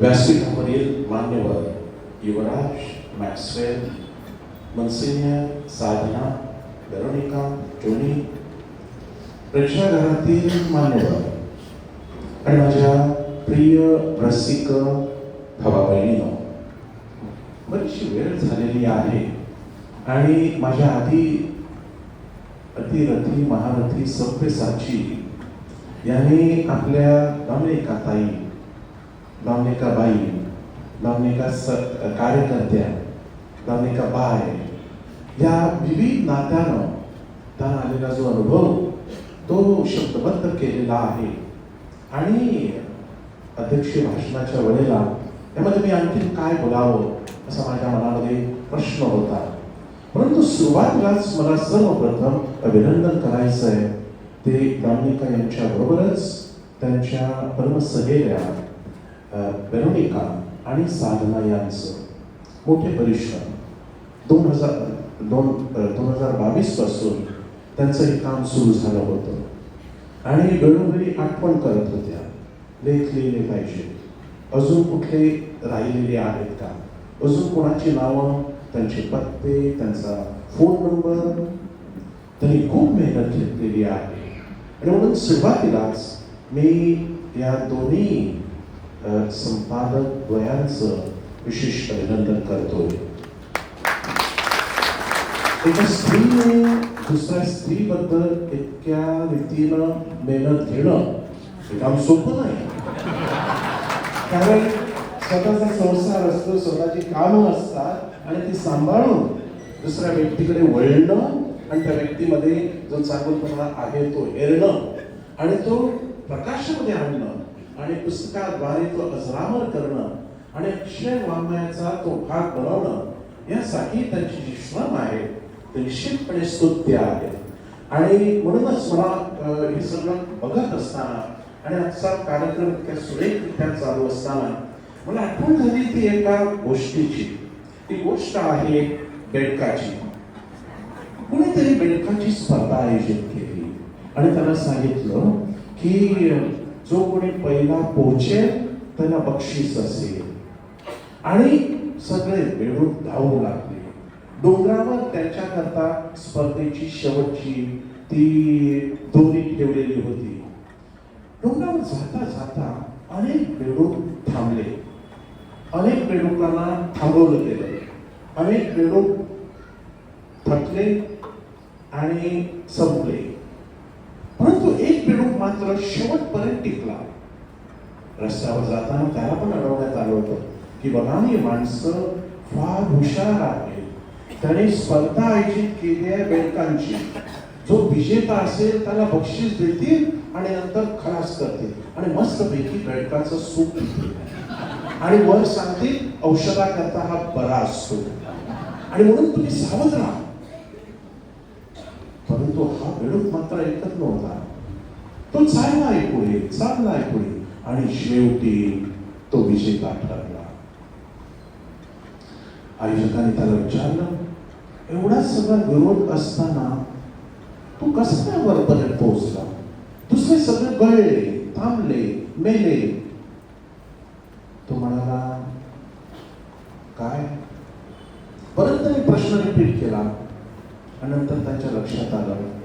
व्यासपीठावरील मान्यवर Yuvraj Maxwell monsignor Sadhana Veronica Tony प्रेक्षागृहातील मान्यवर आणि माझ्या प्रिय रसिक भावा बहिणीनो बरीचशी वेळ झालेली आहे आणि माझ्या आधी अतिरथी महारथी सभ्यसाची यांनी आपल्या अमेरिका ताई दामलेका बाई दामलेका स कार्यकर्त्या दामलेका बाय या विविध नात्यानं त्या आलेला जो अनुभव तो शब्दबद्ध केलेला आहे. आणि अध्यक्ष भाषणाच्या वेळेला त्यामध्ये मी आणखी काय बोलावं असा माझ्या मनामध्ये प्रश्न होता. परंतु सुरुवातीलाच मला सर्वप्रथम अभिनंदन करायचं आहे ते दामिका यांच्याबरोबरच त्यांच्या परमसहेल्या वेरोनिका आणि साधना यांचं मोठे परिश्रम. दोन हजार दोन दोन हजार बावीसपासून त्यांचं हे काम सुरू झालं होतं. आणि वेळोवेळी आठवण करत होत्या. लेख लिहिले पाहिजे. अजून कुठले राहिलेले आहेत का? अजून कोणाची नावं? त्यांचे पत्ते त्यांचा फोन नंबर त्यांनी खूप मेहनत घेतलेली आहे. आणि म्हणून सुरुवातीलाच मी या दोन्ही संपादक द्वयांचं विशेष अभिनंदन करतोय. एका स्त्रीने दुसऱ्या स्त्रीबद्दल इतक्या रीतीनं मेहनत घेणं हे काम सोपं नाही. कारण स्वतःचा संसार असतो स्वतःची कामं असतात आणि ती सांभाळून दुसऱ्या व्यक्तीकडे वळणं आणि त्या व्यक्तीमध्ये जो चांगलपणा आहे तो हेरणं आणि तो प्रकाशामध्ये आणणं आणि पुस्तकाद्वारे तो अजरामर करणं आणि अक्षय वाङ्मयाचा तो भाग बनवणं यासाठी त्यांची जी श्रम आहे ते निश्चितपणे स्तुत्य आहे. आणि म्हणूनच मला हे सगळं बघत असताना आणि आजचा कार्यक्रम इतक्या सुरेखरित्या चालू असताना मला आठवण झाली ती एका गोष्टीची. ती गोष्ट आहे बेडकाची. कुणीतरी बेडकाची स्पर्धा आयोजित केली. आणि त्याला सांगितलं की जो कोणी पहिला पोहोचेल त्याला बक्षीस असेल. आणि सगळे मिळून धावू लागले. डोंगरावर त्याच्याकरता स्पर्धेची शेवटची ती दोरी ठेवलेली होती. डोंगरावर जाता जाता अनेक बेडूक थांबले. अनेक बेडूकांना थांबवलं गेलं. अनेक बेडूक थकले आणि संपले. परंतु मात्र शेवटपर्यंत टिकला. रस्त्यावर जाताना त्याला पण अडवण्यात आलं होतं की बघा ही माणसं फार हुशार आहेत त्याने स्पर्धा आयोजित केली आहे बँकांची जो विजेता असेल त्याला बक्षीस देतील आणि नंतर खलास करतील. आणि मस्तपैकी बेडकाचं सूप देतील आणि वर सांगतील औषधाकरता हा बरा असतो. आणि म्हणून तुम्ही सावध राहा. परंतु हा वेळूक मात्र ऐकत नव्हता तो चाललाय पुढे चाललाय पुढे आणि शेवटी तो विजेता ठरला आयोजकांनी त्याला विचारलं एवढा सगळा विरोध असताना तू कसा काय वरपर्यंत पोहोचला? दुसरे सगळे गळले थांबले मेले. तो म्हणाला काय? परत त्याने प्रश्न रिपीट केला. आणि नंतर त्याच्या लक्षात आलं.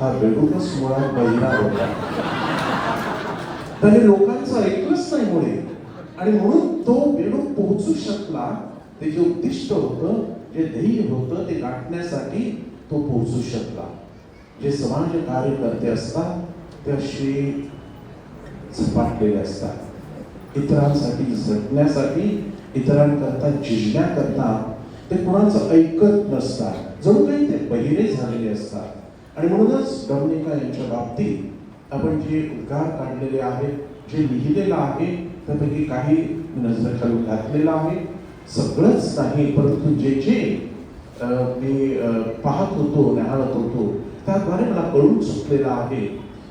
हा बेडूकच मुळात बहिरा होता तर हे लोकांचं ऐकलंच नाही मुळे आणि म्हणून तो बेडूक पोहोचू शकला. ते जे उद्दिष्ट होतं जे ध्येय होतं ते गाठण्यासाठी तो पोहोचू शकला. जे समाज कार्यकर्ते असतात ते असे झपाटलेले असतात. इतरांसाठी झटण्यासाठी इतरांकरता झिजण्याकरता ते कुणाचं ऐकत नसतात. जणू काही ते बहिरे झालेले असतात. आणि म्हणूनच डमनिका यांच्या बाबतीत आपण जे उद्गार काढलेले आहेत जे लिहिलेलं आहे त्यापैकी काही नजर खालून घातलेलं आहे. सगळंच नाही परंतु जे जे मी पाहत होतो न्याहाळत होतो त्याद्वारे मला कळून चुकलेलं आहे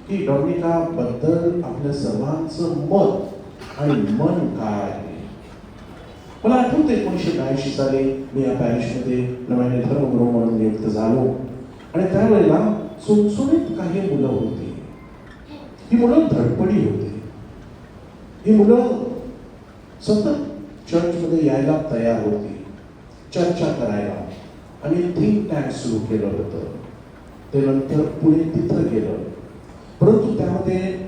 की डॉमिका बद्दल आपल्या सर्वांचं मत आणि मन काय आहे. मला आठवतं एकोणीसशे ब्याऐंशी साली मी या पॅरिसमध्ये नव्याने धर्मगुरू म्हणून नियुक्त झालो. आणि त्यावेळेला सुणसुणीत काही मुलं होती. ही मुलं धडपडी होती. ही मुलं सतत चर्चमध्ये यायला तयार होती. चर्चा करायला. आणि थिंक टँक सुरू केलं होतं. ते नंतर पुढे तिथं गेलं. परंतु त्यामध्ये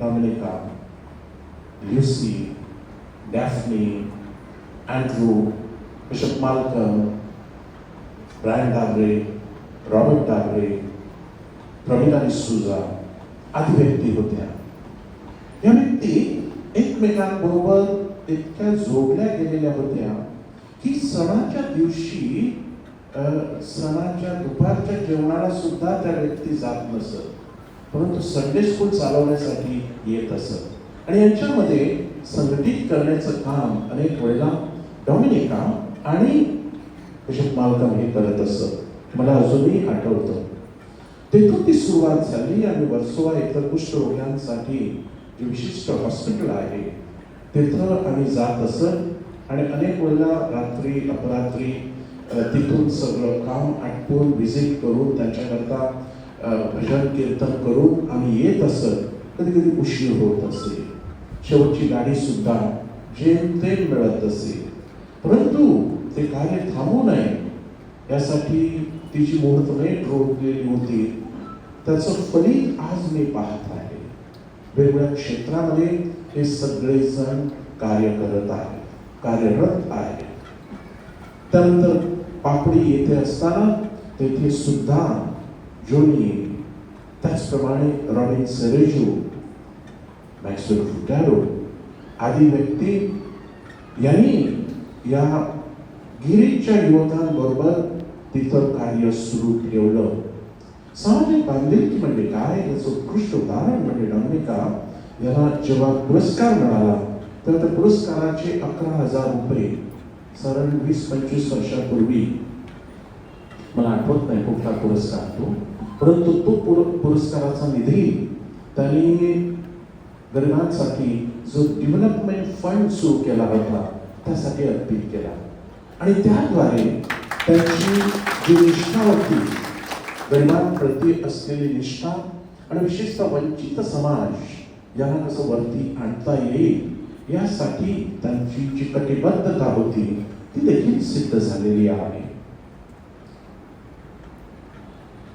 Dominica Lucy Daphne Andrew Bishop Malcolm Brian Dabre Robert Dabre Pramila D'Souza आदी व्यक्ती होत्या. या व्यक्ती एकमेकांबरोबर इतक्या जोडल्या गेलेल्या होत्या की सणाच्या दिवशी सणाच्या दुपारच्या जेवणाला सुद्धा त्या व्यक्ती जात नसत. परंतु संडे स्कूल चालवण्यासाठी येत असत. आणि यांच्यामध्ये संघटित करण्याचं काम अनेक वेळेला डॉमिनिका आणि बिशप मालकम हे करत असत. मला अजूनही आठवतं. तिथून ती सुरुवात झाली आणि वर्सोवा इथं कुष्ठरोग्यांसाठी जे विशिष्ट हॉस्पिटल आहे तिथं आम्ही जात असत आणि अनेक वेळेला रात्री अपरात्री तिथून सगळं काम आटपून व्हिजिट करून त्यांच्याकरता भजन कीर्तन करून आम्ही येत असत. कधी कधी उशीर होत असे. शेवटची गाडी सुद्धा जेमतेम मिळत असे. परंतु ते कार्य थांबू नये यासाठी तिची जी नाही रोवलेली होती त्याचं फलित आज मी पाहत आहे. वेगवेगळ्या क्षेत्रामध्ये हे सगळेजण कार्य करत आहे कार्यरत आहे त्यानंतर पापडी येथे असताना तेथे सुद्धा जोनी त्याचप्रमाणे रॉबिन सरेजो मॅक्सवेल फुटॅरो आदी व्यक्ती यांनी या गिरीच्या युवकांबरोबर तिथं कार्य सुरू ठेवलं. सामाजिक बांधिलकी म्हणजे काय? याचं उत्कृष्ट उदाहरण म्हणजे डॉमिनिका याला जेव्हा पुरस्कार मिळाला तर त्या पुरस्काराचे अकरा हजार रुपये. साधारण वीस पंचवीस वर्षापूर्वी. मला आठवत नाही कुठला पुरस्कार तो परंतु तो पुर- पुरस्काराचा निधी त्यांनी गरिबांसाठी जो डेव्हलपमेंट फंड सुरू केला होता त्यासाठी अर्पित केला. आणि त्याद्वारे त्यांची जी निष्ठा होती गरिबांप्रती असलेली निष्ठा आणि विशेषतः वंचित समाज यांना कसं वरती आणता येईल यासाठी त्यांची जी कटिबद्धता होती ती देखील सिद्ध झालेली आहे.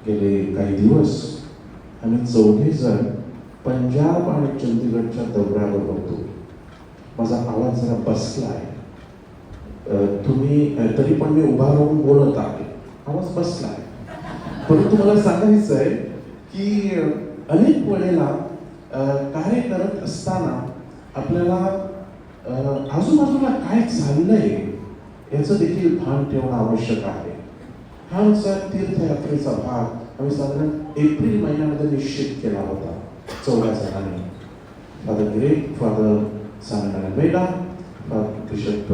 गेले काही दिवस आम्ही चौघे जण पंजाब आणि चंदीगडच्या दौऱ्यावर होतो. माझा आवाज जरा बसला आहे तुम्ही तरी पण मी उभा राहून बोलत आहे. आवाज बसला आहे. परंतु मला सांगायचं आहे की अनेक वेळेला कार्य करत असताना आपल्याला आजूबाजूला काय चाललंय याचं देखील भान ठेवणं आवश्यक आहे. हा आमचा तीर्थयात्रेचा भाग आम्ही साधारण एप्रिल महिन्यामध्ये निश्चित केला होता चौदा जणांनी. फादर ग्रेट फादर सामना बेडा बिशप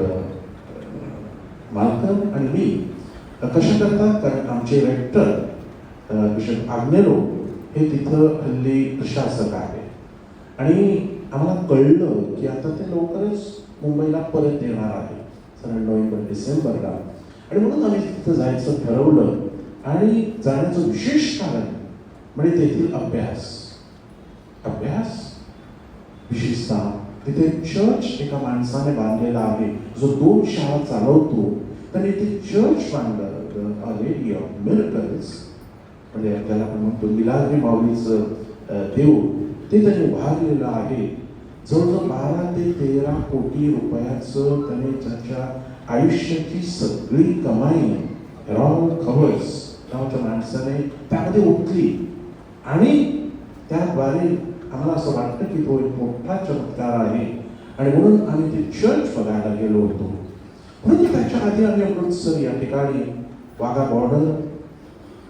मालकम आणि मी. अ, कशा करतात कारण आमचे रेक्टर बिशप आग्नेरो हे तिथं हल्ली प्रशासक आहे. आणि आम्हाला कळलं की आता ते लवकरच मुंबईला परत येणार आहे. साधारण नोव्हेंबर डिसेंबरला. आणि म्हणून आम्ही तिथं जायचं ठरवलं. आणि जाण्याचं विशेष कारण म्हणजे तेथील अभ्यास. अभ्यास? विशेषतः तिथे चर्च एका माणसाने बांधलेला आहे. जो दोन शाळा चालवतो त्यांनी ते चर्च बांधलं लेडी ऑफ मिरकल्स म्हणजे त्याला आपण म्हणतो मिलाग्री माऊलीचं देऊळ ते त्याने उभारलेलं आहे. जवळजवळ बारा ते तेरा कोटी रुपयाचं त्याने त्याच्या आयुष्याची सगळी कमाई रॉल खबर्स नावाच्या माणसाने त्यामध्ये उठली आणि त्याद्वारे आम्हाला असं वाटतं की तो एक मोठा चमत्कार आहे. आणि म्हणून आम्ही ते चर्च बघायला गेलो होतो. म्हणजे त्याच्या आधी आम्ही अमृतसर या ठिकाणी वाघा बॉर्डर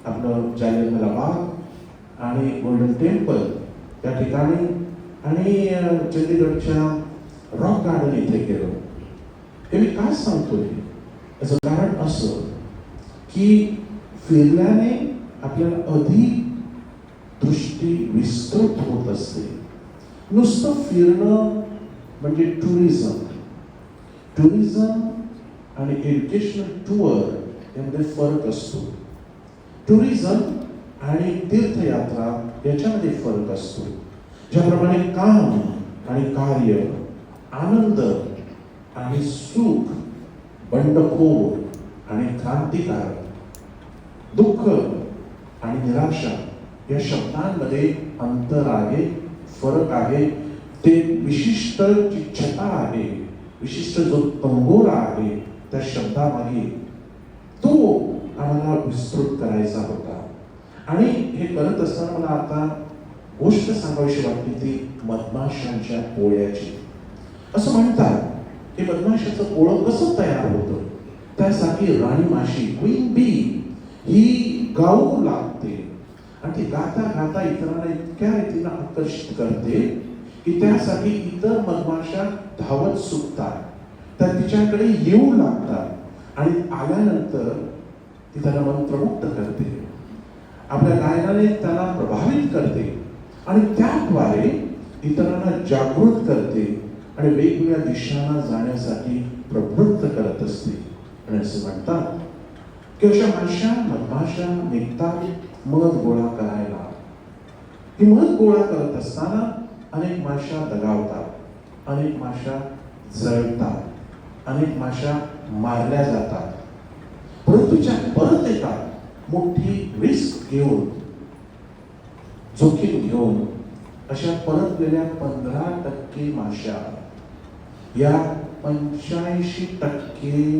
आपलं जालियनवाला बाग आणि गोल्डन टेम्पल या ठिकाणी आणि चंदीगडच्या रॉक गार्डन इथे गेलो हे मी काय सांगतोय याचं कारण असं की फिरल्याने आपल्याला अधिक दृष्टी विस्तृत होत असते. नुसतं फिरणं म्हणजे टुरिझम टुरिझम आणि एज्युकेशनल टूअर यामध्ये फरक असतो. टुरिझम आणि तीर्थयात्रा याच्यामध्ये फरक असतो. ज्याप्रमाणे काम आणि कार्य आनंद आणि सुख बंडखोर आणि क्रांतिकारक दुःख आणि निराशा या शब्दांमध्ये अंतर आहे फरक आहे. ते विशिष्ट जी छटा आहे विशिष्ट जो तंबोरा आहे त्या शब्दामागे तो आम्हाला विस्तृत करायचा होता. आणि हे करत असताना मला आता गोष्ट सांगावीशी वाटली ती मधमाशांच्या पोळ्याची. असं म्हणतात की मधमाशाचं पोळं कसं तयार होतं? त्यासाठी राणी माशी क्वीन बी ही गाऊ लागते. आणि ती गाता गाता इतरांना इतक्या रीतीनं आकर्षित करते की त्यासाठी इतर मधमाशा धावत सुटतात. तर तिच्याकडे येऊ लागतात. आणि आल्यानंतर ती मन मंत्रमुक्त करते. आपल्या गायनाने त्याला प्रभावित करते. आणि त्याद्वारे इतरांना जागृत करते आणि वेगवेगळ्या दिशांना जाण्यासाठी प्रवृत्त करत असते. आणि असं म्हणतात की अशा माशा मधमाशा निघतात मध गोळा करायला. ही मध गोळा करत असताना अनेक माशा दगावतात अनेक माशा जळतात. अनेक माशा मारल्या जातात. परंतु ज्या परत येतात मोठी रिस्क घेऊन जोखीम घेऊन अशा परतलेल्या पंधरा टक्के माशा या पंच्याऐंशी टक्के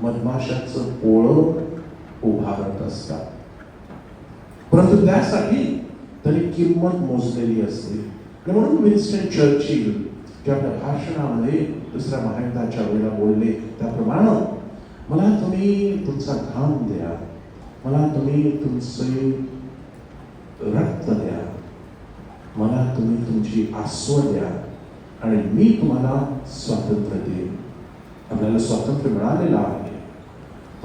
मधमाशाचं पोळं उभारत असतात. परंतु त्यासाठी तरी किंमत मोजलेली असते म्हणून विन्स्टन चर्चिल ज्या भाषणामध्ये दुसऱ्या महायुद्धाच्या वेळेला बोलले त्याप्रमाणे मला तुम्ही तुमचा घाम द्या. मला तुम्ही तुमचे रक्त द्या. मला तुम्ही तुमची आस्व द्या आणि मी तुम्हाला स्वातंत्र्य देईन. आपल्याला स्वातंत्र्य मिळालेलं आहे.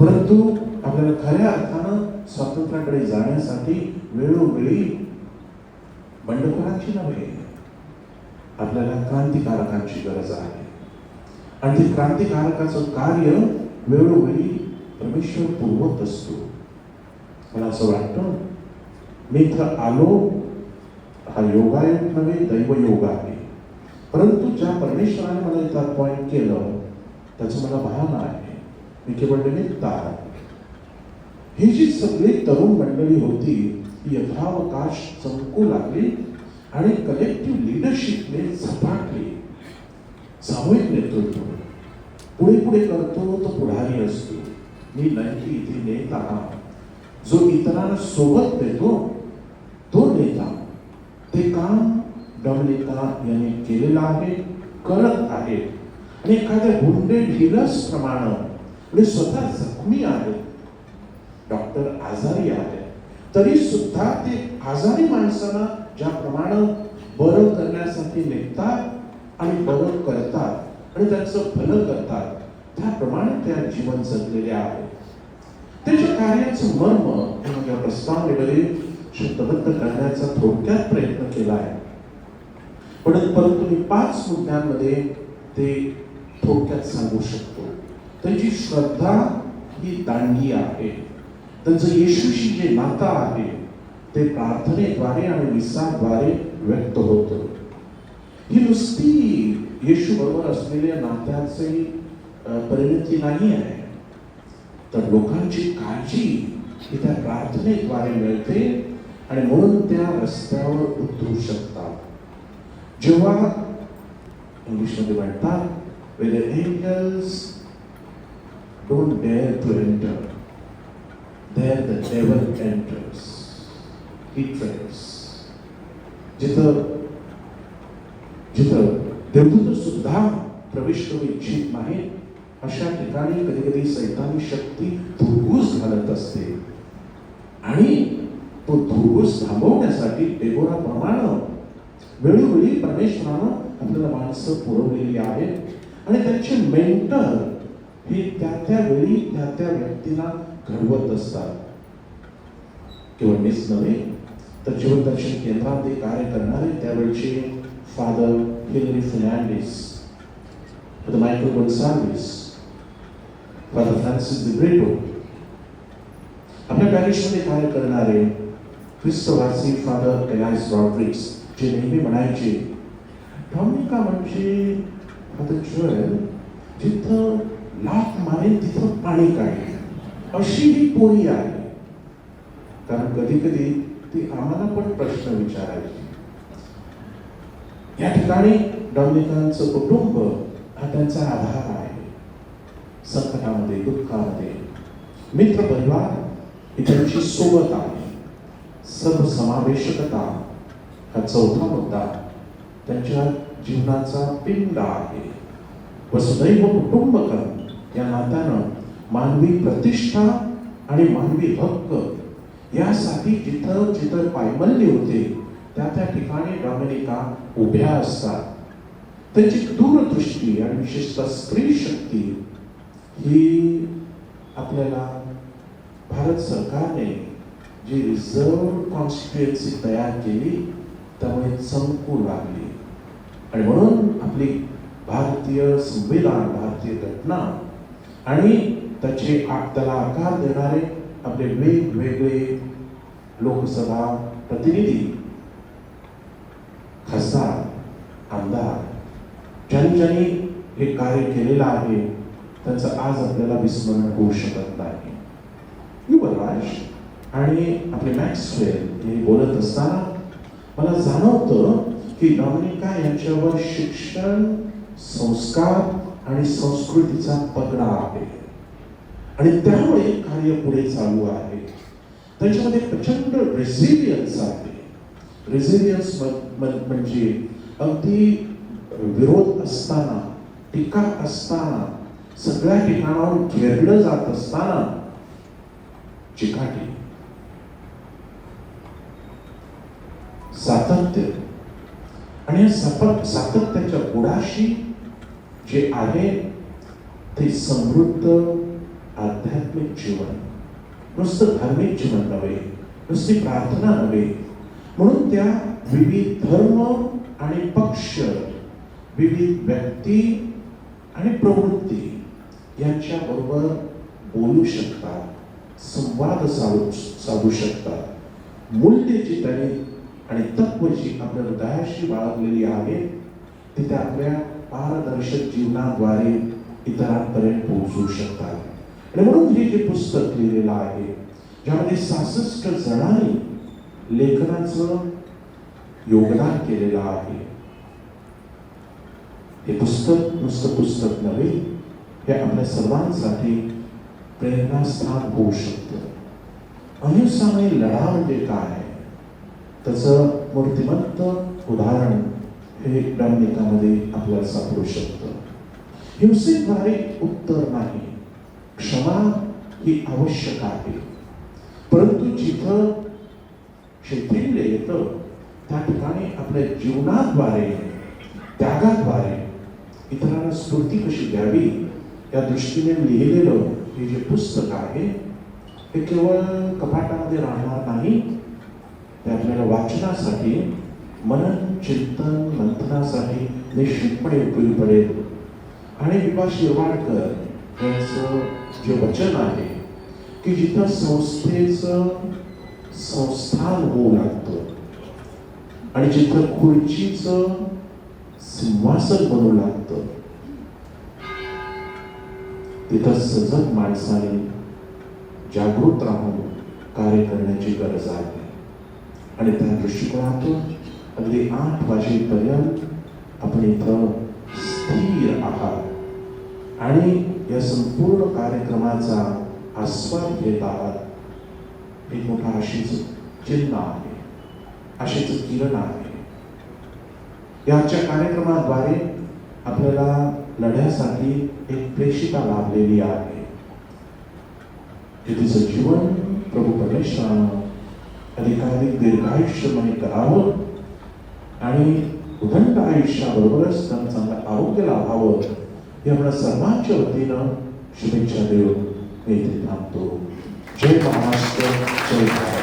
परंतु आपल्याला खऱ्या अर्थानं स्वातंत्र्याकडे जाण्यासाठी वेळोवेळी बंडखोरांची नव्हे आपल्याला क्रांतिकारकांची गरज आहे. आणि ते क्रांतिकारकाचं कार्य वेळोवेळी परमेश्वर पुरवत असतो. मला असं वाटतं मी इथं आलो हा योगायोग नव्हे दैवयोग आहे. परंतु ज्या परमेश्वराने मला इथं अपॉइंट केलं त्याचं मला भान आहे. मी केवळ निमित्त आहे. ही जी सगळी तरुण मंडळी होती ती यथावकाश चमकू लागली आणि कलेक्टिव्ह लिडरशिपने झपाटली. सामूहिक नेतृत्व पुढे पुढे करतो तो पुढारी असतो. मी नाही इथे नेता जो इतरांना सोबत देतो तो नेता. ते काम डमलेका यांनी केलेलं आहे करत आहे. आणि एखाद्या हुंडे ढिरस प्रमाण म्हणजे स्वतः जखमी आहे डॉक्टर आजारी आहेत तरी सुद्धा ते आजारी माणसाला ज्याप्रमाणे बरं करण्यासाठी निघतात आणि बरं करतात आणि त्यांचं भलं करतात. त्याप्रमाणे त्या जीवन जगलेले आहे त्याच्या कार्याचं मर्म या प्रस्तावनेमध्ये शब्दबद्ध करण्याचा थोडक्यात प्रयत्न केला आहे. पण परंतु मी पाच मुद्द्यांमध्ये ते थोडक्यात सांगू शकतो. त्यांची श्रद्धा ही दांडी आहे. त्यांचं येशूशी जे नातं आहे ते प्रार्थनेद्वारे आणि विसाद्वारे व्यक्त होतं. ही नुसती येशू बरोबर असलेल्या नात्याची परिणती नाही आहे. तर लोकांची काळजी ही त्या प्रार्थनेद्वारे मिळते आणि म्हणून त्या रस्त्यावर उतरू शकतात. जेव्हा इंग्लिशमध्ये म्हणतात where angels don't dare to enter there the devil enters he he जिथं देवदूत सुद्धा प्रवेश इच्छित नाही अशा ठिकाणी कधी कधी सैतानी शक्ती धुरघूस घालत असते. आणि तो धुरघूस थांबवण्यासाठी डेगोराप्रमाणे वेळोवेळी परमेश्वरानं आपल्याला माणसं पुरवलेली आहेत. आणि त्यांचे मेंटर हे त्या त्या वेळी त्या त्या व्यक्तीला घडवत असतात. केवळ मीच नव्हे तर जीवन दर्शन केंद्रात ते कार्य करणारे त्यावेळचे father Hilary Fernandes. Father Michael Gonsalves father Francis Dibrito आपल्या पॅरिशमध्ये कार्य करणारे ख्रिस्तवासी फादर एलाइस रॉड्रिक्स जे नेहमी म्हणायचे डॉमिनिका म्हणजे फादर जोएल जिथं लाट मारेल तिथं पाणी काढेल. अशी ही पोळी आहे. कारण कधी कधी ती आम्हाला पण प्रश्न विचारायची. या ठिकाणी डॉमिनिकांचं कुटुंब हा त्यांचा आधार आहे. संकटामध्ये दुःखामध्ये. मित्र परिवार ही त्यांची सोबत आहे. सर्वसमावेशकता हा चौथा मुद्दा त्यांच्या जीवनाचा पिंड आहे. वसुदैव कुटुंबकम या नात्यानं मानवी प्रतिष्ठा आणि मानवी हक्क यासाठी जिथं जिथं पायमल्ली होते त्या त्या ठिकाणी डॉमिनिका उभ्या असतात. त्याची दूरदृष्टी आणि विशेषतः स्त्री शक्ती ही आपल्याला भारत सरकारने जी रिझर्व कॉन्स्टिट्युएन्सी तयार केली त्यामुळे चमकू लागली आणि म्हणून आपली भारतीय संविधान भारतीय घटना आणि त्याचे त्याला आकार देणारे आपले वेगवेगळे लोकसभा प्रतिनिधी खासदार आमदार ज्यांनी ज्यांनी हे कार्य केलेलं आहे त्यांचं आज आपल्याला विस्मरण होऊ शकत नाही. युवराज आणि आपले मॅक्सवेल हे बोलत असताना मला जाणवतं की डॉमिनिका यांच्यावर शिक्षण संस्कार आणि संस्कृतीचा पगडा आहे. आणि त्यामुळे कार्य पुढे चालू आहे. त्याच्यामध्ये प्रचंड रेझिलियन्स आहे. रेझिलियन्स म्हणजे अगदी विरोध असताना टीका असताना सगळ्या ठिकाणावर घेरलं जात असताना चिकाटी. सातत्य. आणि सातत्याच्या गुडाशी जे आहे ते समृद्ध आध्यात्मिक जीवन. नुसतं धार्मिक जीवन नव्हे नुसती प्रार्थना नव्हे. म्हणून त्या विविध धर्म आणि पक्ष विविध व्यक्ती आणि प्रवृत्ती यांच्या बरोबर बोलू शकतात संवाद साधू साधू शकतात मूल्य जी त्यांनी आणि तत्व जी आपल्या हृदयाशी बाळगलेली आहे ती त्या आपल्या पारदर्शक जीवनाद्वारे इतरांपर्यंत पोहोचू शकतात. आणि म्हणून हे जे पुस्तक लिहिलेलं आहे ज्यामध्ये सहासष्ट जणांनी लेखनाचं योगदान केलेलं आहे हे पुस्तक नुसतं पुस्तक नव्हे हे आपल्या सर्वांसाठी प्रेरणास्थान होऊ शकतं. अहिंसामय लढा म्हणजे काय त्याचं मूर्तिमंत उदाहरण हे डॉमिनिकामध्ये आपल्याला सापडू शकतं. हिंसेद्वारे उत्तर नाही क्षमा ही आवश्यक आहे. परंतु जिथं शैथिल्य येतं त्या ठिकाणी आपल्या जीवनाद्वारे त्यागाद्वारे इतरांना स्फूर्ती कशी द्यावी या दृष्टीने लिहिलेलं हे जे पुस्तक आहे हे केवळ कपाटामध्ये राहणार नाही ते आपल्याला वाचनासाठी मनन चिंतन मंथनासाठी निश्चितपणे उपयोगी पडेल. आणि विभा शिरवाडकर यांचं जे वचन आहे की जिथं संस्थेचं संस्थान होऊ लागतं आणि जिथं खुर्चीचं सिंहासन बनू लागतं तिथं सजग माणसाने जागृत राहून कार्य करण्याची गरज आहे आणि त्या दृष्टिकोनातून अगदी आठ वाजेपर्यंत आपण इथं स्थिर आहात आणि या संपूर्ण कार्यक्रमाचा आस्वाद घेत आहात एक मोठा आशेचं चिन्ह आहे आशेचं किरण आहे याच्या कार्यक्रमाद्वारे आपल्याला लढ्यासाठी एक प्रेषिका लाभलेली आहे. तिचं जीवन प्रभू परमेश्वरानं अधिकाधिक दीर्घायुष्यमय करावं आणि उदंड आयुष्याबरोबरच त्यांना चांगलं आरोग्य लाभावं हे आपल्या सर्वांच्या वतीनं शुभेच्छा देऊन मी इथे थांबतो. जय महाराष्ट्र जय भारत.